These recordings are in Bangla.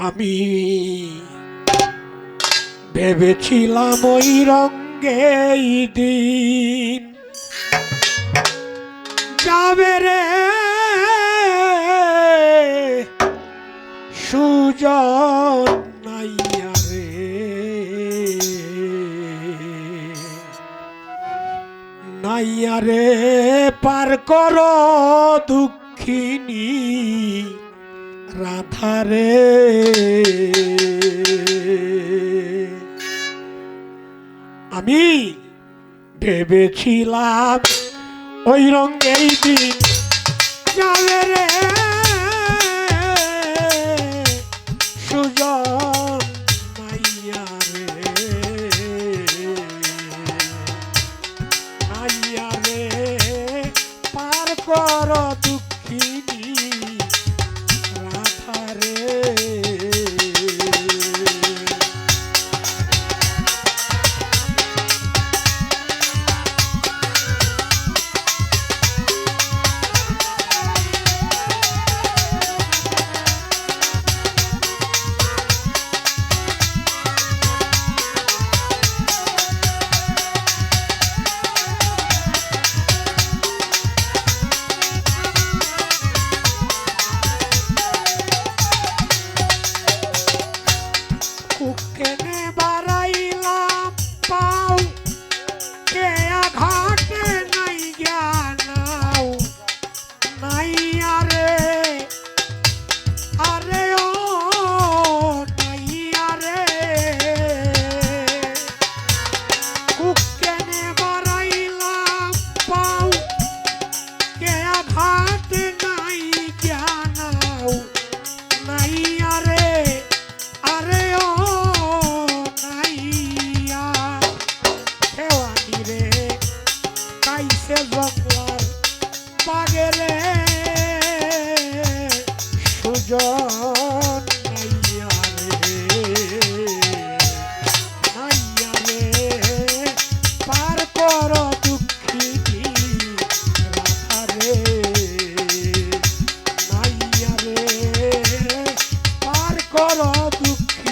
আমি ভেবেছিলাম ওই রঙ্গে দিন যাবে রে। সুজন নাইয়া রে। নাইয়া রে, পার কর দুঃখিনী। রাধা রে আমি ভেবেছিলাম ওই রঙেই দিন যাবে রে। Arre coroa do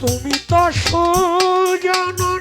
তুমি তো সুজন